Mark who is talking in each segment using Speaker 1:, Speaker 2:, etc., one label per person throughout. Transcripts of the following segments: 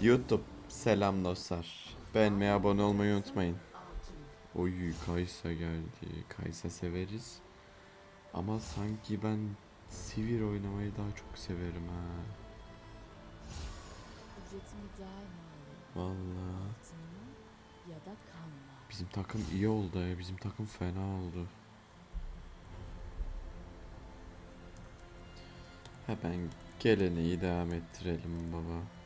Speaker 1: YouTube selam dostlar. Beğenmeyi abone olmayı unutmayın. Oy Kaysa geldi. Kaysa severiz. Ama sanki ben Sivir oynamayı daha çok severim ha.
Speaker 2: Kanla.
Speaker 1: bizim takım iyi oldu ya. Bizim takım fena oldu. Hemen geleneği devam ettirelim baba.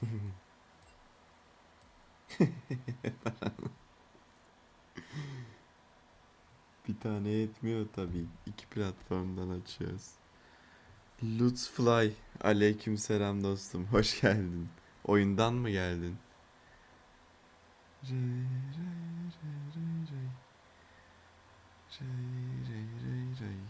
Speaker 1: Bir tane yetmiyor tabii. İki platformdan açıyoruz. Lutz Fly. Aleyküm selam dostum. Hoş geldin. Oyundan mı geldin? Rey, rey, rey, rey. Rey, rey, rey, rey.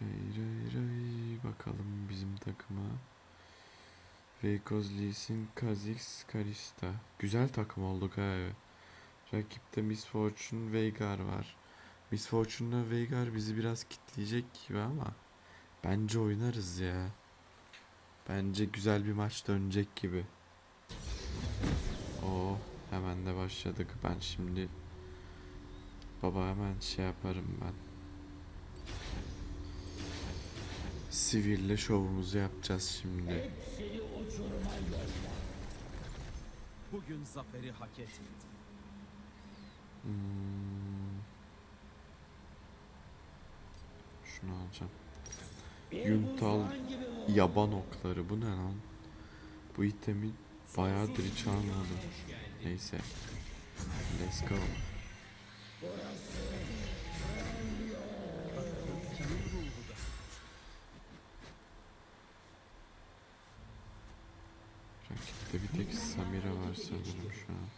Speaker 1: Rey, rey, rey. Bakalım bizim takıma. Beykoz Lee'sin Kha'Zix Kalista. Güzel takım olduk ha. Rakipte Miss Fortune Veigar var. Miss Fortune'la Veigar bizi biraz kitleyecek gibi ama bence oynarız ya. Bence güzel bir maç dönecek gibi. Oo, hemen de başladık. Ben şimdi baba hemen şey yaparım ben. Sivirle şovumuzu yapacağız şimdi.
Speaker 3: Bugün zaferi hak etmedi.
Speaker 1: Hmm. Şunu alacağım. Yuntal yaban okları. Bu ne lan? Bu itemi bayağıdır hiç almadım. Neyse. Let's go. Rakipte bir tek Samira var sanırım şu an.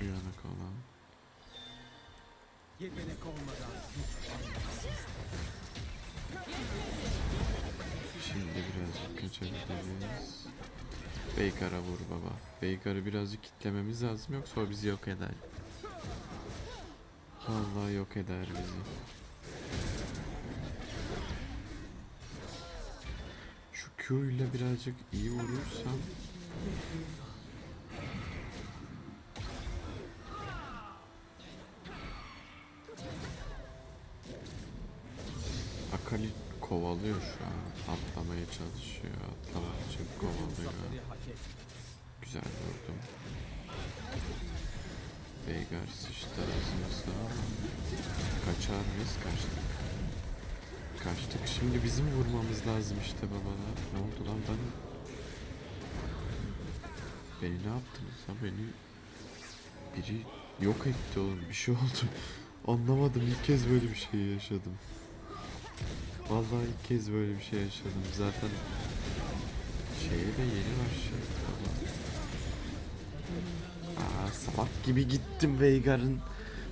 Speaker 1: Uyanık olan.
Speaker 3: yetenek olmadan
Speaker 1: Şimdi birazcık kaçabiliriz. Veigar'a vur baba. Veigar'ı birazcık kitlememiz lazım yoksa o bizi yok eder. Vallahi yok eder bizi. Şu Q ile birazcık iyi vurursam Akali kovalıyor şu an. Atlamaya çalışıyor. Atlamak için kovalıyor. Güzel vurdum. Veigar sıçtı ağzımızda kaçar mıyız? Kaçtık. Kaçtık. Şimdi bizim vurmamız lazım işte babalar. Ne oldu lan ben? Beni ne yaptınız lan beni? Biri yok etti oğlum. Bir şey oldu. Anlamadım. İlk kez böyle bir şey yaşadım. Vallahi ilk kez böyle bir şey yaşadım. Zaten şeye de yeni başladık ama. Aa, salak gibi gittim Veigar'ın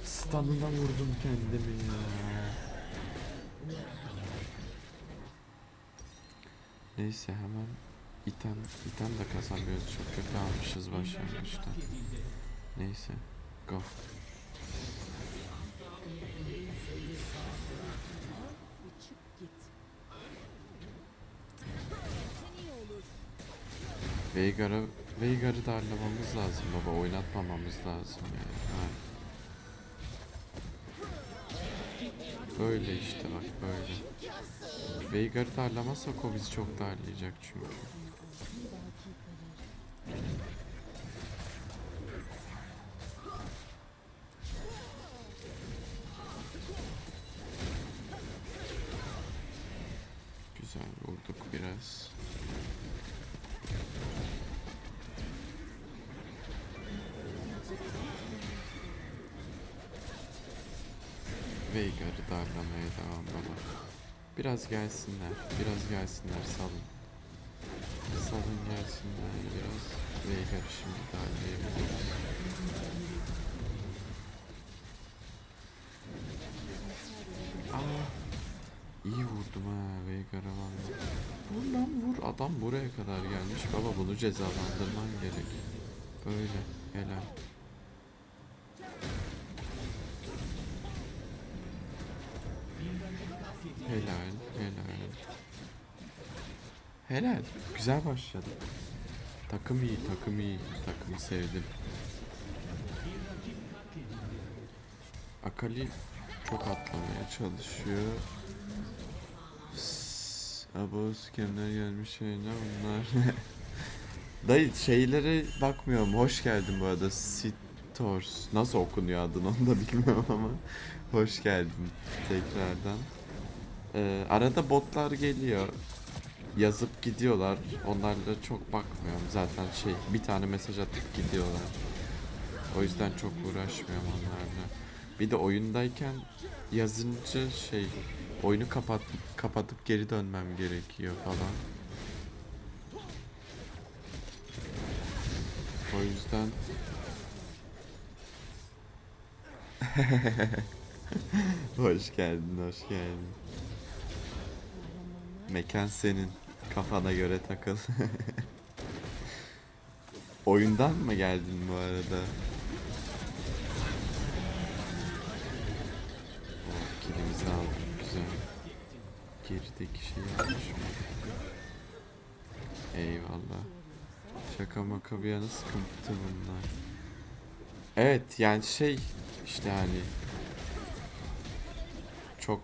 Speaker 1: stun'ına vurdum kendimi ya. Neyse hemen item, item de kazanmıyoruz. Çok kötü almışız başlangıçta. Neyse. Go. Veigar'ı Veigar'ı darlamamız lazım baba. Oynatmamamız lazım yani. Ha. Böyle işte bak böyle. Veigar'ı darlamazsak o bizi çok darlayacak çünkü. Biraz gelsinler. Biraz gelsinler salın. Salın gelsinler biraz. Veigar'ı şimdi darlayabiliriz. Aa, iyi vurdum ha Veigar'a valla. Vur lan vur. Adam buraya kadar gelmiş. Baba bunu cezalandırman gerek. Böyle. Helal. Helal. Helal. Helal. Güzel başladı. Takım iyi, takım iyi. Takımı sevdim. Akali çok atlamaya çalışıyor. Sss, Abo skemler gelmiş şeyler bunlar. Dayı şeylere bakmıyorum. Hoş geldin bu arada. Sitors. Nasıl okunuyor adın onu da bilmiyorum ama. Hoş geldin tekrardan. Ee, arada botlar geliyor. Yazıp gidiyorlar. Onlarla çok bakmıyorum. Zaten şey bir tane mesaj atıp gidiyorlar. O yüzden çok uğraşmıyorum onlarla. Bir de oyundayken yazınca şey oyunu kapat kapatıp geri dönmem gerekiyor falan. O yüzden Hoş geldin, hoş geldin. Mekan senin. Kafana göre takıl. Oyundan mı geldin bu arada? Oh, kilimizi aldık. Güzel. Gerideki şeyi almış mı? Eyvallah. Şaka maka bir yana sıkıntı bunlar. Evet yani şey işte hani çok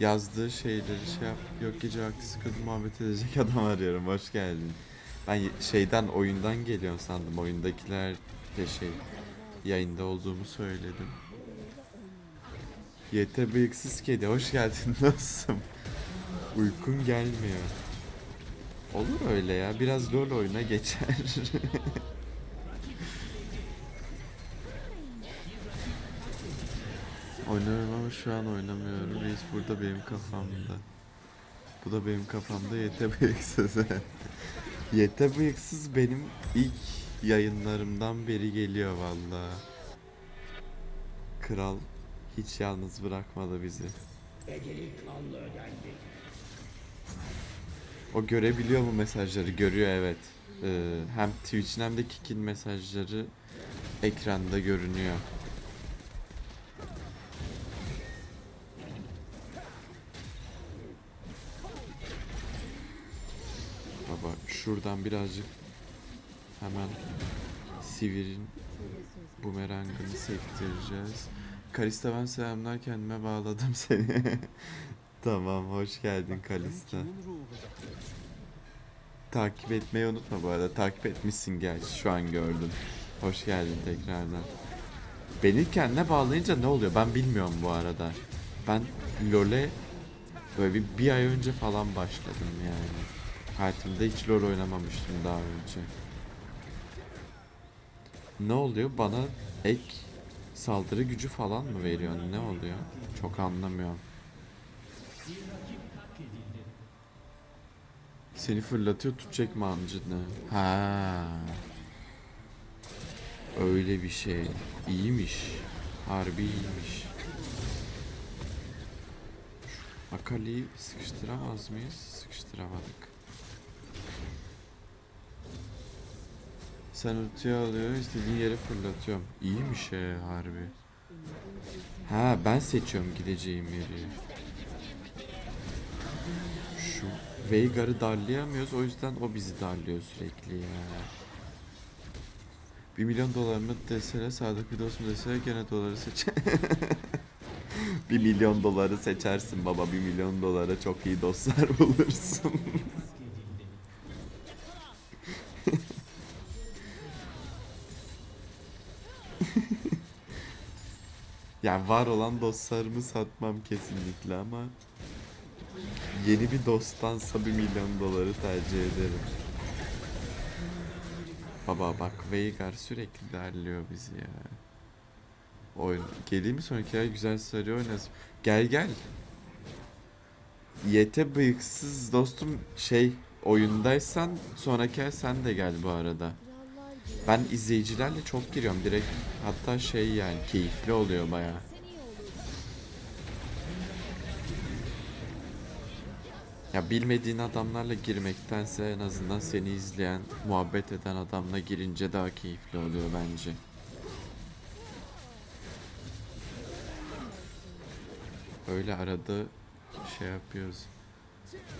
Speaker 1: yazdığı şeyleri şey yap yok gece vakti sıkıldım muhabbet edecek adam arıyorum hoş geldin. Ben şeyden oyundan geliyorum sandım oyundakiler de şey yayında olduğumu söyledim. YT bıyıksız kedi hoş geldin nasılsın? Uykun gelmiyor. Olur öyle ya biraz LoL oyuna geçer. Oynuyorum ama şu an oynamıyorum. Reis burada benim kafamda. Bu da benim kafamda YT bıyıksız. YT bıyıksız benim ilk yayınlarımdan beri geliyor valla. Kral hiç yalnız bırakmadı bizi. O görebiliyor mu mesajları? Görüyor evet. Ee, hem Twitch'in hem de Kik'in mesajları ekranda görünüyor. Şuradan birazcık hemen Sivir'in bumerangını sektireceğiz. Kalista ben selamlar kendime bağladım seni. tamam hoş geldin Kalista. Takip etmeyi unutma bu arada. Takip etmişsin gerçi şu an gördüm. Hoş geldin tekrardan. Beni kendine bağlayınca ne oluyor ben bilmiyorum bu arada. Ben LoL'e böyle bir, bir ay önce falan başladım yani. Hayatımda hiç LoL oynamamıştım daha önce. Ne oluyor? Bana ek saldırı gücü falan mı veriyor? Ne oluyor? Çok anlamıyorum. Seni fırlatıyor tutacak mı amcını? Ha. Öyle bir şey. İyiymiş. Harbi iyiymiş. Akali'yi sıkıştıramaz mıyız? Sıkıştıramadık. Sen ultiyi alıyor, istediğin yere fırlatıyorum. İyiymiş he harbi. Ha ben seçiyorum gideceğim yeri. Şu Veigar'ı darlayamıyoruz o yüzden o bizi darlıyor sürekli ya. 1 milyon dolar mı deseler sadık bir dost mu deseler gene doları seç. 1 milyon doları seçersin baba 1 milyon dolara çok iyi dostlar bulursun. Yani var olan dostlarımı satmam kesinlikle ama yeni bir dosttansa 1 milyon doları tercih ederim. Baba bak Veigar sürekli derliyor bizi ya. oyun. Geleyim mi sonraki ay güzel sarı oynasın. Gel gel. Yete bıyıksız dostum şey oyundaysan sonraki ay sen de gel bu arada. Ben izleyicilerle çok giriyorum direkt. Hatta şey yani keyifli oluyor baya. Ya bilmediğin adamlarla girmektense en azından seni izleyen, muhabbet eden adamla girince daha keyifli oluyor bence. Öyle arada şey yapıyoruz.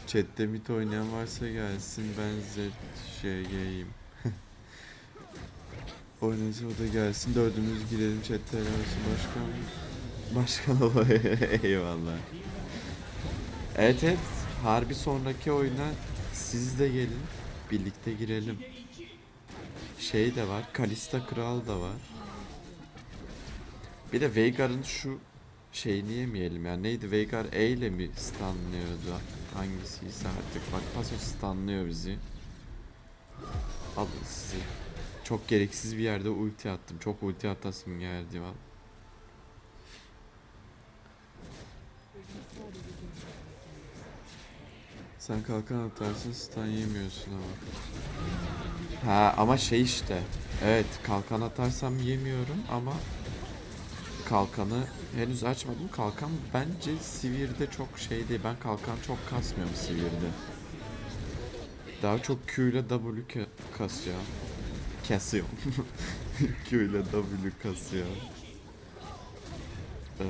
Speaker 1: Chat'te mit oynayan varsa gelsin ben Z şeyeyim. Oynayınca o da gelsin dördümüz girelim chat'te helal olsun başkan. Başkan ol eyvallah. Evet evet harbi sonraki oyuna siz de gelin birlikte girelim. Şey de var Kalista Kral da var. Bir de Veigar'ın şu şeyini yemeyelim ya. Neydi Veigar E ile mi stunlıyordu? Hangisiyse artık. Bak paso stunlıyor bizi. Alın sizi. Çok gereksiz bir yerde ulti attım. Çok ulti atasım geldi valla. Sen kalkan atarsın stun yemiyorsun ama. Ha ama şey işte. Evet kalkan atarsam yemiyorum ama kalkanı henüz açmadım. Kalkan bence Sivir'de çok şey değil. Ben kalkan çok kasmıyorum Sivir'de. Daha çok Q ile W ka- kasıyor. Kesiyorum. Q ile W kasıyor. Ee,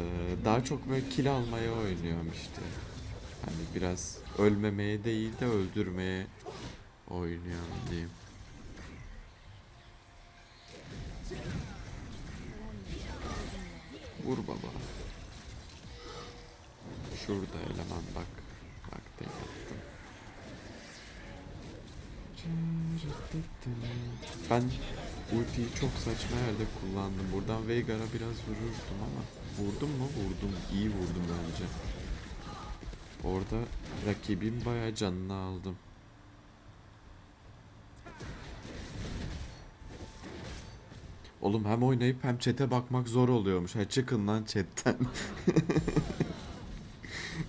Speaker 1: daha çok böyle kill almaya oynuyorum işte. Hani biraz ölmemeye değil de öldürmeye oynuyorum diyeyim. Vur baba. Şurada eleman bak. Bak attım. Ben ultiyi çok saçma yerde kullandım. Buradan Veigar'a biraz vururdum ama vurdum mu? Vurdum. İyi vurdum bence. Orada rakibin bayağı canını aldım. Oğlum hem oynayıp hem chat'e bakmak zor oluyormuş. Ha çıkın lan chat'ten.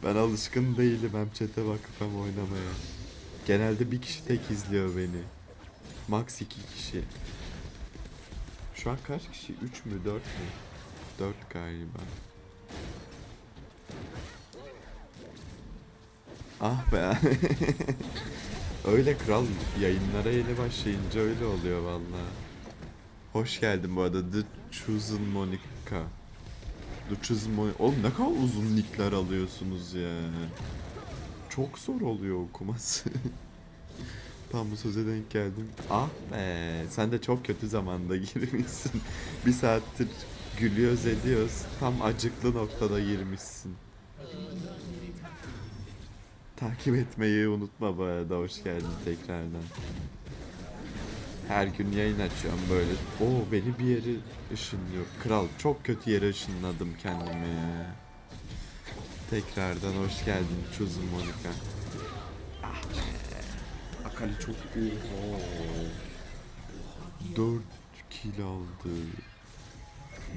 Speaker 1: ben alışkın değilim hem chat'e bakıp hem oynamaya. Genelde bir kişi tek izliyor beni. Max iki kişi. Şu an kaç kişi? 3 mü 4 mü? 4 galiba. Ah be. öyle kral yayınlara yeni başlayınca öyle oluyor vallahi. Hoş geldin bu arada The Chosen Monica. The Chosen Monica. Oğlum ne kadar uzun nickler alıyorsunuz ya. Çok zor oluyor okuması. Tam bu söze denk geldim. Ah be sen de çok kötü zamanda girmişsin. Bir saattir gülüyoruz ediyoruz. Tam acıklı noktada girmişsin. Takip etmeyi unutma bu arada. Hoş geldin tekrardan. Her gün yayın açıyorum böyle. Oo beni bir yere ışınlıyor. Kral çok kötü yere ışınladım kendimi. Tekrardan hoş geldin Chosen Monica. Ah be. Akali çok iyi. Oo. 4 kill aldı.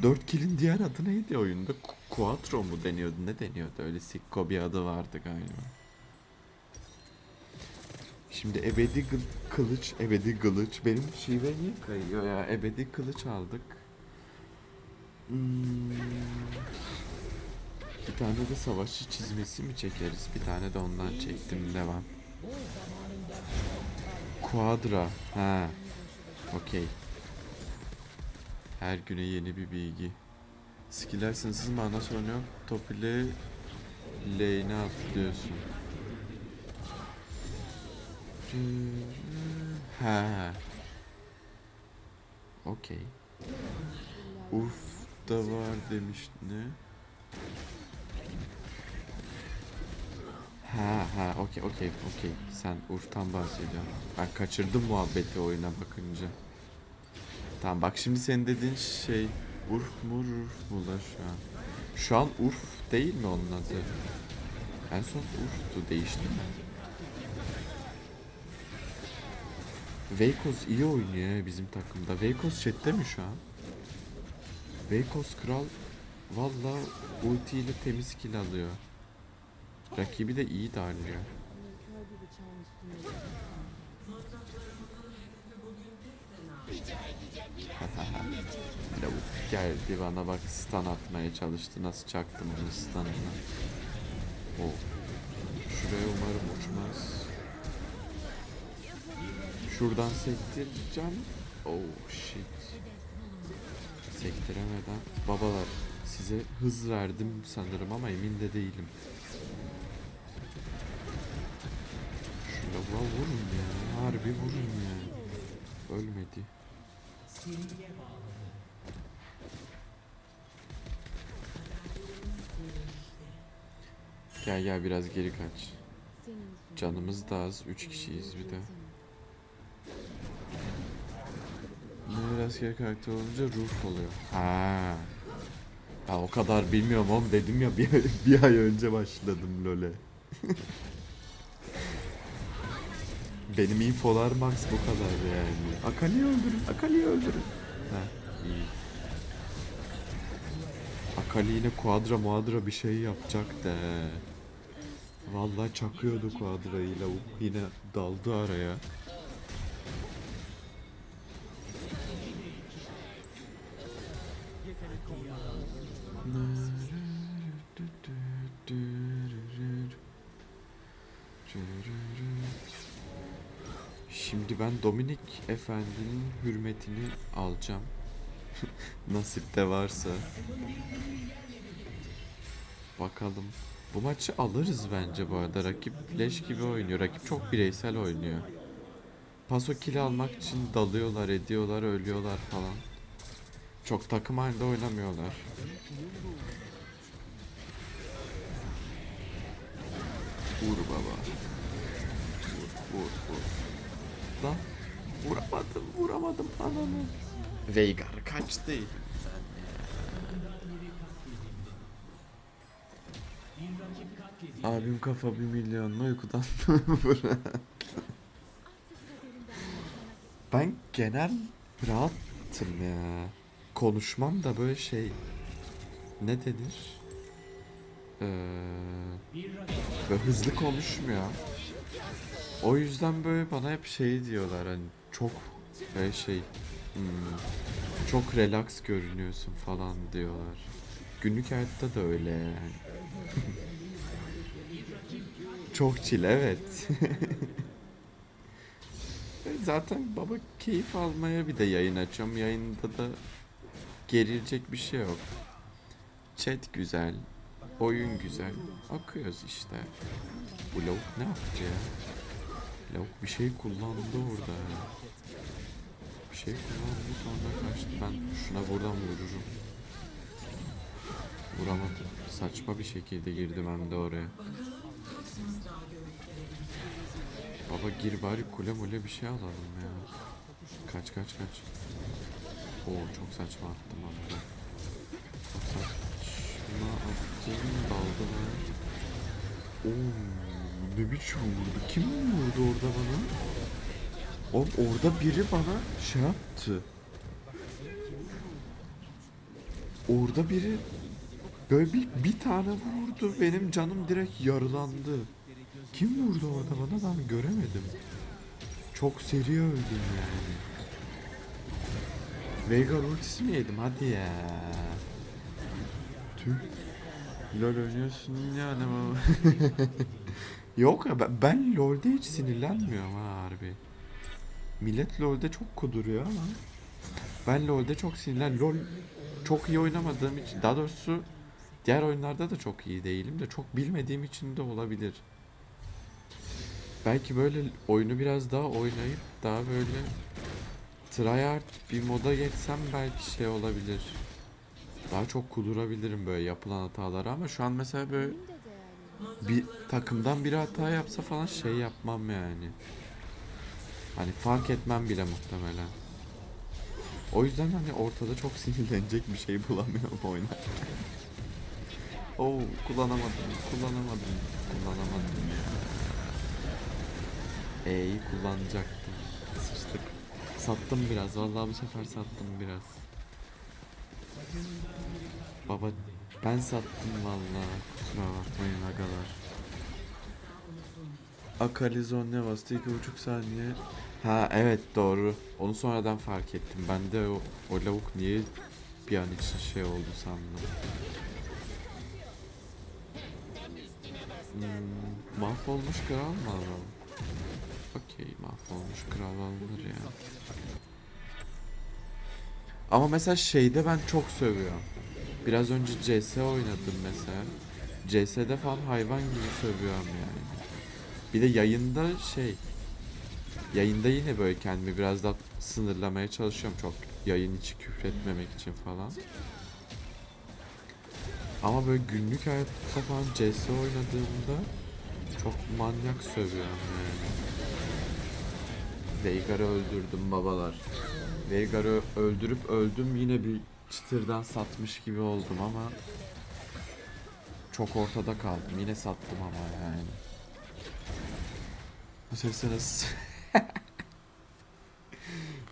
Speaker 1: 4 kill'in diğer adı neydi oyunda? Quattro mu deniyordu? Ne deniyordu? Öyle sikko bir adı vardı galiba. Şimdi ebedi kılıç, ebedi kılıç. Benim şive niye kayıyor ya? Ebedi kılıç aldık. Hmm. Bir tane de savaşçı çizmesi mi çekeriz? Bir tane de ondan çektim. Devam. Quadra. Ha. Okey. Her güne yeni bir bilgi. Skiller sınırsız mana sorunu yok. Top ile lane'e atlıyorsun. Ha. Okey. Uf da var demiş ne? Ha ha okey okey okey. Sen Urf'tan bahsediyorsun. Ben kaçırdım muhabbeti oyuna bakınca. Tamam bak şimdi senin dediğin şey Urf mu Urf mu da şu an? Şu an Urf değil mi onun adı? En son Urf'tu değişti mi? Veykos iyi oynuyor ya bizim takımda. Veykos chatte mi şu an? Beykoz Kral valla ultiyle temiz kill alıyor. Rakibi de iyi
Speaker 2: bıçağın üstünde.
Speaker 1: Lavuk geldi bana bak stun atmaya çalıştı. Nasıl çaktım onun stun'ını. O. Şuraya umarım uçmaz. Şuradan sektireceğim. Oh shit. Sektiremeden. Babalar size hız verdim sanırım ama emin de değilim. Lavuğa vurun ya. Harbi vurun ya. Ölmedi. Gel gel biraz geri kaç. Canımız da az. 3 kişiyiz bir de. Biraz geri karakter olunca ruh oluyor. Ha. Ya o kadar bilmiyorum oğlum dedim ya bir, bir ay önce başladım LoL'e. Benim infolar max bu kadar yani. Akali'yi öldürün, Akali'yi öldürün. Ha, iyi. Akali yine kuadra muadra bir şey yapacak da. Vallahi çakıyordu kuadrayı lavuk yine daldı araya. Efendi'nin hürmetini alacağım. Nasip de varsa. Bakalım. Bu maçı alırız bence bu arada. Rakip leş gibi oynuyor. Rakip çok bireysel oynuyor. Paso kill almak için dalıyorlar, ediyorlar, ölüyorlar falan. Çok takım halinde oynamıyorlar. Vur baba. Vur, vur, vur. Lan vuramadım, vuramadım ananı. Veigar kaçtı elimden ya. Abim kafa bir milyonla uykudan. Ben genel rahattım ya. Konuşmam da böyle şey ne denir? Ee, böyle hızlı konuşmuyor. O yüzden böyle bana hep şey diyorlar hani çok böyle şey hmm, çok relax görünüyorsun falan diyorlar. Günlük hayatta da öyle yani. çok chill evet. Zaten baba keyif almaya bir de yayın açıyorum. Yayında da gerilecek bir şey yok. Chat güzel. Oyun güzel. Akıyoruz işte. Lavuk ne yaptı ya? Lavuk bir şey kullandı orada. Bir şey kullandı sonra kaçtı. Ben şuna buradan vururum. Vuramadım. Saçma bir şekilde girdim hem de oraya. Baba gir bari kule mule bir şey alalım ya. Kaç kaç kaç. Oo çok saçma attım abi. Çok saçma attım daldı lan. Oo ne biçim vurdu? Kim vurdu orada bana? Oğlum orada biri bana şey yaptı. Orada biri böyle bir, bir tane vurdu. Benim canım direkt yarılandı. Kim vurdu orada bana ben göremedim. Çok seri öldüm yani. Veigar ultisi mi yedim hadi ya. Tüh. LOL oynuyorsun yani baba. Yok ya ben, ben LoL'de hiç sinirlenmiyorum ha harbi. Millet LoL'de çok kuduruyor ama ben LoL'de çok sinirlen. LoL çok iyi oynamadığım için daha doğrusu diğer oyunlarda da çok iyi değilim de çok bilmediğim için de olabilir. Belki böyle oyunu biraz daha oynayıp daha böyle tryhard bir moda geçsem belki şey olabilir. Daha çok kudurabilirim böyle yapılan hatalara ama şu an mesela böyle. Bir takımdan biri hata yapsa falan şey yapmam yani. Hani fark etmem bile muhtemelen. O yüzden hani ortada çok sinirlenecek bir şey bulamıyorum oynarken. Oo kullanamadım, kullanamadım, kullanamadım ya. E'yi kullanacaktım. Sıçtık. Sattım biraz, vallahi bu sefer sattım biraz. Baba ben sattım valla. Kusura bakmayın agalar. Akalizon ne bastı? iki buçuk saniye. Ha evet doğru. Onu sonradan fark ettim. Ben de o, o lavuk niye bir an için şey oldu sandım. Hmm, mahvolmuş kral mı alalım? Okey mahvolmuş kral alınır ya. Ama mesela şeyde ben çok sövüyorum. Biraz önce CS oynadım mesela. CS'de falan hayvan gibi sövüyorum yani. Bir de yayında şey yayında yine böyle kendimi biraz daha sınırlamaya çalışıyorum çok yayın içi küfretmemek için falan. Ama böyle günlük hayatta falan CS oynadığımda çok manyak sövüyorum yani. Veigar'ı öldürdüm babalar. Veigar'ı öldürüp öldüm yine bir çıtırdan satmış gibi oldum ama çok ortada kaldım. Yine sattım ama yani. Bu sesi nasıl?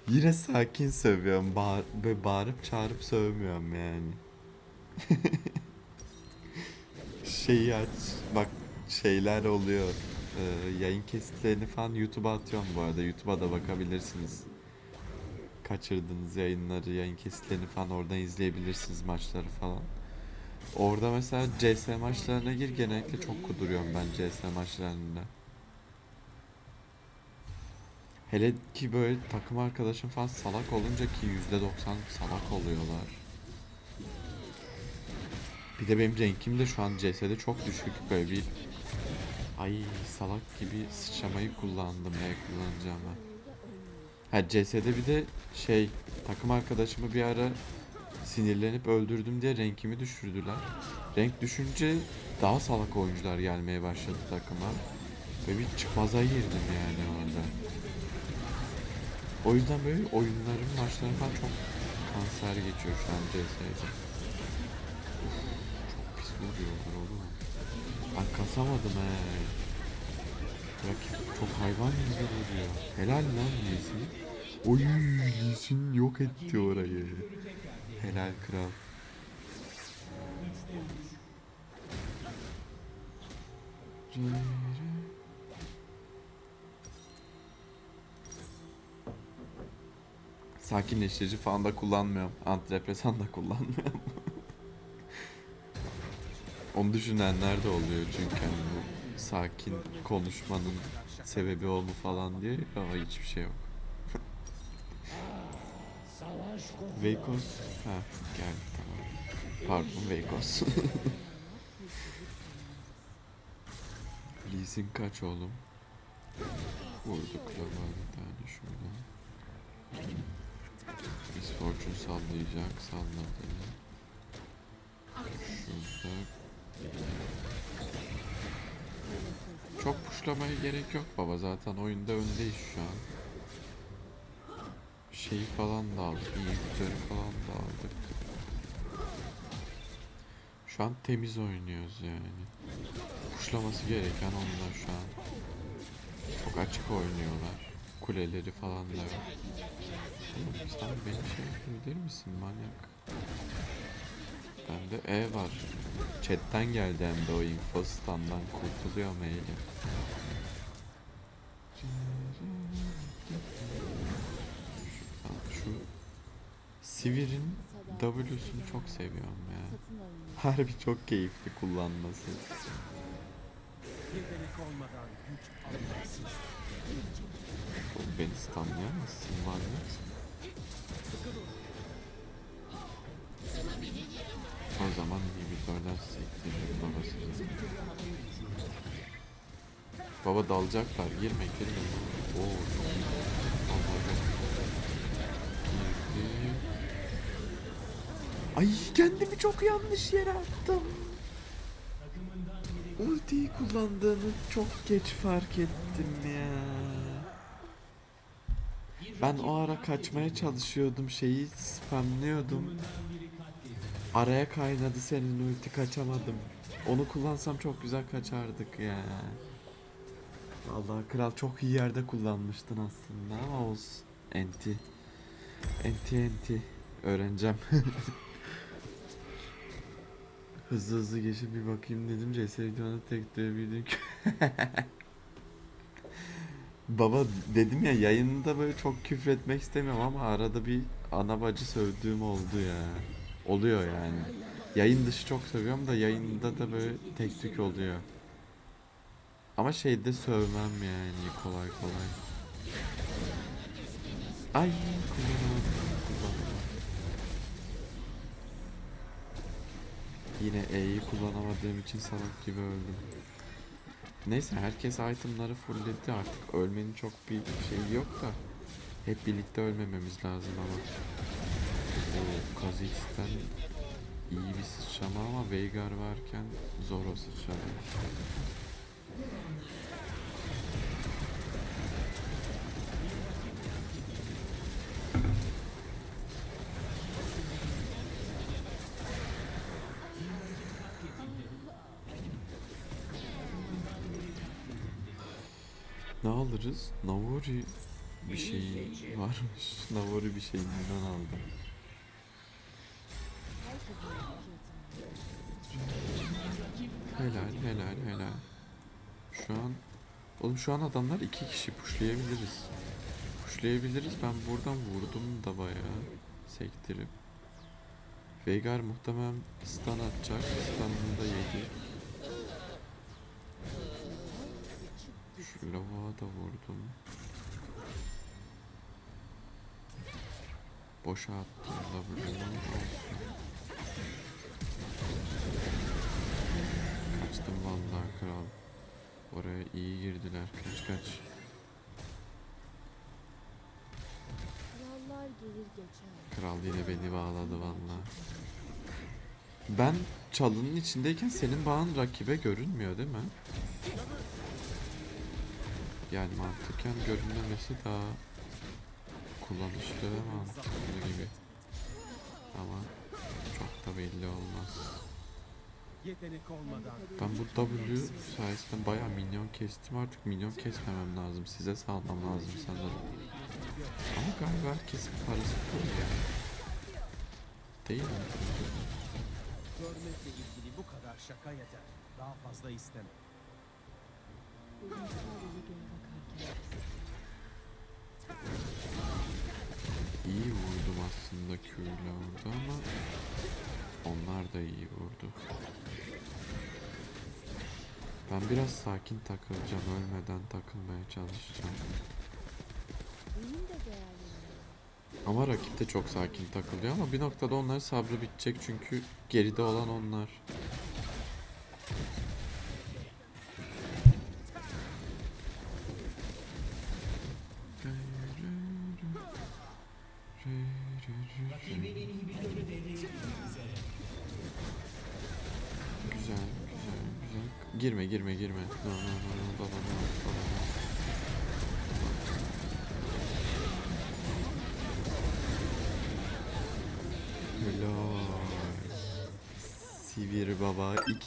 Speaker 1: Yine sakin sövüyorum. Bağır, böyle bağırıp çağırıp sövmüyorum yani. Şeyi aç. Bak şeyler oluyor. Ee, yayın kesitlerini falan YouTube'a atıyorum bu arada. YouTube'a da bakabilirsiniz. Kaçırdığınız yayınları, yayın kesitlerini falan oradan izleyebilirsiniz maçları falan. Orada mesela CS maçlarına gir genellikle çok kuduruyorum ben CS maçlarında. Hele ki böyle takım arkadaşım falan salak olunca ki %90 salak oluyorlar. Bir de benim rankim de şu an CS'de çok düşük böyle bir Ay salak gibi sıçramayı kullandım ya kullanacağıma. Ha CS'de bir de şey takım arkadaşımı bir ara sinirlenip öldürdüm diye renkimi düşürdüler. Renk düşünce daha salak oyuncular gelmeye başladı takıma. Ve bir çıkmaza girdim yani orada. O yüzden böyle oyunların maçları falan çok kanser geçiyor şu an CS'de. Çok pis vuruyorlar oğlum. Ben kasamadım he. Rakip çok hayvan gibi vuruyor. Helal lan Lee'sin. Oy Lee'sin yok etti orayı. Helal kral. Sakinleştirici falan da kullanmıyorum. Antidepresan da kullanmıyorum. Onu düşünenler de oluyor çünkü bu sakin konuşmanın sebebi o mu falan diye ama hiçbir şey yok. Veykos ha geldi tamam. Pardon Veykos. Leasing kaç oğlum? Vurduk var bir tane şuradan. Miss Fortune sallayacak salladı. Puşlamaya gerek yok baba zaten oyunda öndeyiz şu an. Şeyi falan da aldık, inhibitörü falan da aldık. Şu an temiz oynuyoruz yani. Puşlaması gereken onlar şu an. Çok açık oynuyorlar. Kuleleri falan da yok. Oğlum sen beni şey yapabilir misin manyak? Bende E var. Chat'ten geldi hem de o info standdan kurtuluyor maili. Şu Sivir'in W'sunu çok seviyorum ya. Harbi çok keyifli kullanması. Oğlum beni stunlayamazsın manyak. O zaman inhibitörden sektirir babası. Baba dalacaklar. Girme girme. Oo çok iyi. Girdi. Ay kendimi çok yanlış yere attım. Ultiyi kullandığını çok geç fark ettim ya. Ben o ara kaçmaya çalışıyordum şeyi spamlıyordum. Araya kaynadı senin ulti kaçamadım. Onu kullansam çok güzel kaçardık ya. Vallahi kral çok iyi yerde kullanmıştın aslında ama olsun. Enti. Enti enti. Öğreneceğim. Hızlı hızlı geçip bir bakayım dedim. CS videonu tek duyabildim ki. Baba dedim ya yayında böyle çok küfür etmek istemiyorum ama arada bir ana bacı sövdüğüm oldu ya. Oluyor yani. Yayın dışı çok sövüyorum da yayında da böyle tek tük oluyor. Ama şeyde sövmem yani kolay kolay. Ay kullanamadım. kullanamadım. Yine E'yi kullanamadığım için salak gibi öldüm. Neyse herkes itemları fullledi artık ölmenin çok bir şeyi yok da hep birlikte ölmememiz lazım ama. O Kha'Zix'ten iyi bir sıçrama ama Veigar varken zor o sıçrama. Ne alırız? Navori bir şey varmış. Navori bir şeyinden aldım. Helal helal. Şu an Oğlum şu an adamlar iki kişi pushlayabiliriz. Pushlayabiliriz. Ben buradan vurdum da bayağı sektirip. Veigar muhtemelen stun atacak. Stun'ını da yedi. Şu lavuğa da vurdum. Boşa attım W'nu. Olsun. Kaçtım vallahi kral. Oraya iyi girdiler. Kaç kaç.
Speaker 2: Krallar gelir geçer.
Speaker 1: Kral yine beni bağladı vallahi. Ben çalının içindeyken senin bağın rakibe görünmüyor değil mi? Yani mantıken görünmemesi daha kullanışlı mantıklı gibi. Ama çok da belli olmaz.
Speaker 3: Yetenek olmadan
Speaker 1: Ben bu W sayesinde bayağı minyon kestim artık minyon kesmemem lazım. Size salmam lazım sanırım. Ama galiba herkesin parası full ya. Değil mi?
Speaker 3: görmekle ilgili bu kadar şaka yeter. Daha fazla istemem.
Speaker 1: İyi vurdum aslında Q'yla orada ama onlar da iyi vurdu. Ben biraz sakin takılacağım. Ölmeden takılmaya çalışacağım. Ama rakip de çok sakin takılıyor ama bir noktada onların sabrı bitecek çünkü geride olan onlar.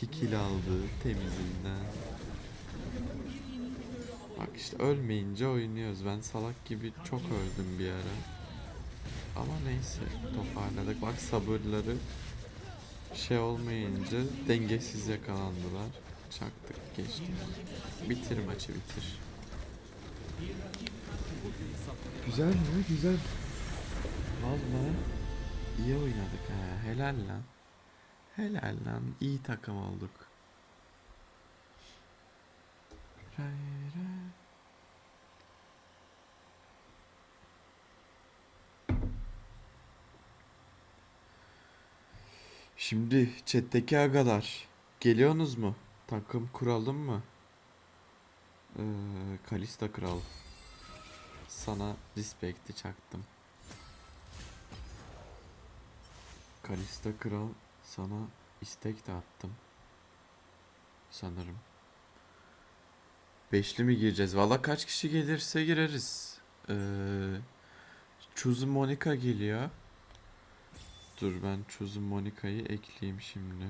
Speaker 1: 2 kill aldı temizinden. Bak işte ölmeyince oynuyoruz. Ben salak gibi çok öldüm bir ara. Ama neyse toparladık. Bak sabırları şey olmayınca dengesiz yakalandılar. Çaktık geçtik. Bitir maçı bitir. Güzel mi? Güzel. Vallahi iyi oynadık ha. Helal lan. Helal lan. İyi takım olduk. Şimdi chat'teki agalar geliyorsunuz mu? Takım kuralım mı? Ee, Kalista Kral. Sana respect'i çaktım. Kalista Kral sana istek de attım. Sanırım. Beşli mi gireceğiz? Valla kaç kişi gelirse gireriz. Ee, Choose Monica geliyor. Dur ben Choose Monica'yı ekleyeyim şimdi.